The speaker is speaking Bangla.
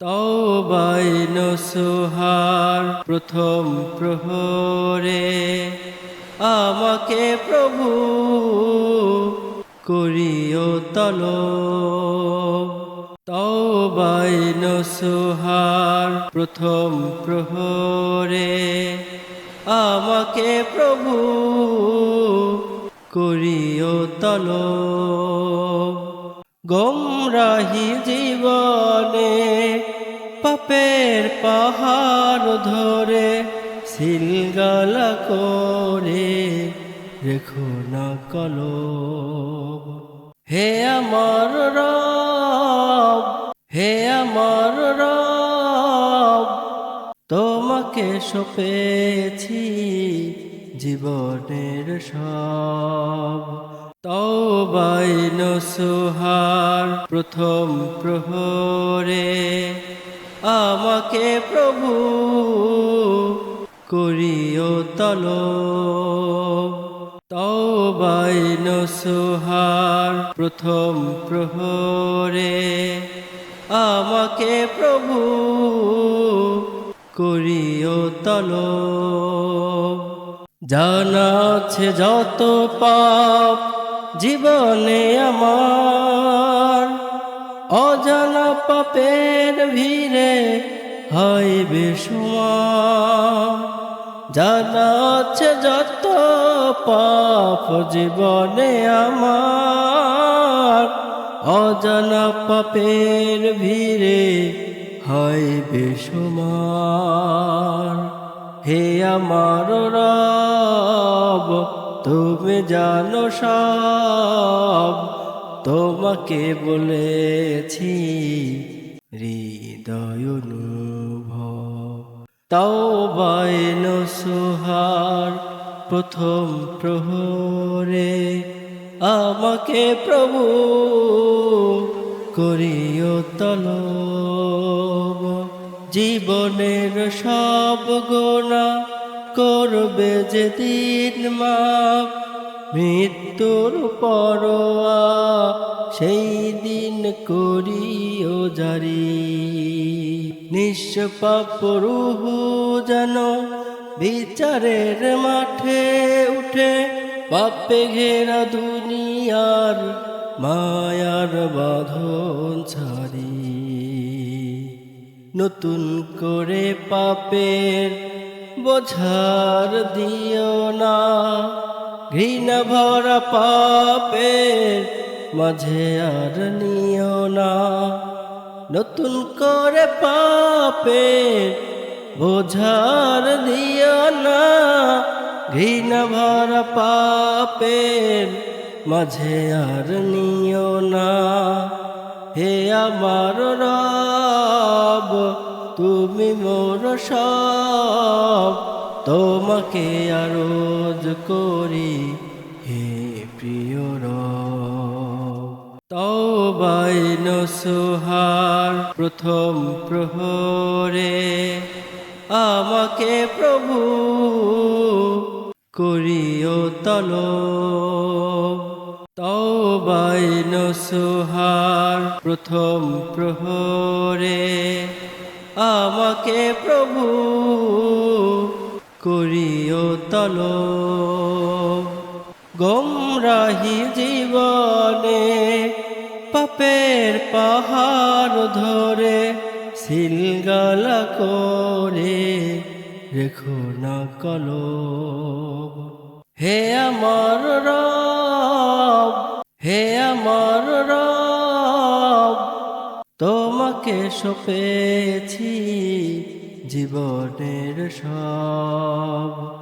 তওবাই নসুহার প্রথম প্রহরে আমাকে প্রভু করিও তল। তওবাই নসুহার প্রথম প্রহরে আমাকে প্রভু করিও তল। গমরাহি জীবনে পাপের পাহাড় ধরে সিলগালা করে রেখো না কলো হে আমার রব, হে আমার রব, তোমাকে সপেছি জীবনের সব। তওবাই সুহার প্রথম প্রহরে আমাকে প্রভু করিও তল। তওবাই সুহার প্রথম প্রহরে আমাকে প্রভু করিও তল। জানা আছে যত পাপ জীবনে আমার অজানা পাপের ভিড়ে হয় বেসুমার জানা যত পাপ জীবনে আমার, অজানা পাপের ভিড়ে হয় বেসুমার হে আমার রব তুমি জানো সব, তোমাকে বলেছি হৃদয় তাও বাইন সুহার প্রথম প্রহরে আমাকে প্রভু করিও তলব জীবনের সব গোনা করবে যেদিন মাপ মৃত্যুর পরোয়া, সেই দিন করি করিও জারি। রুহু যেন বিচারের মাঠে উঠে, পাপে ঘেরা দুনিয়ার মায়ার বাঁধন ছাড়ি। নতুন করে পাপের বোঝার দিও না। ঘৃণা ভরা পাপের মাঝে আর নিও না। নতুন করে পাপের বোঝার দিও না। ঘৃণা ভরা পাপের মাঝে আর নিও না। হে আমার রব তুমি মোর সব, তোমাকে আরোজ করি, হে প্রিয় রব। তওবাই নসুহার প্রথম প্রহরে আমাকে প্রভু করিও তল। তওবাই নসুহার প্রথম প্রহরে আমাকে প্রভু করিও তল। গমরাহি জীবনে পাপের পাহাড় ধরে সিলগালা করে রেখো না কলব। হে আমার রব, হে আমার তোমাকে সপেছি জীবনের সব।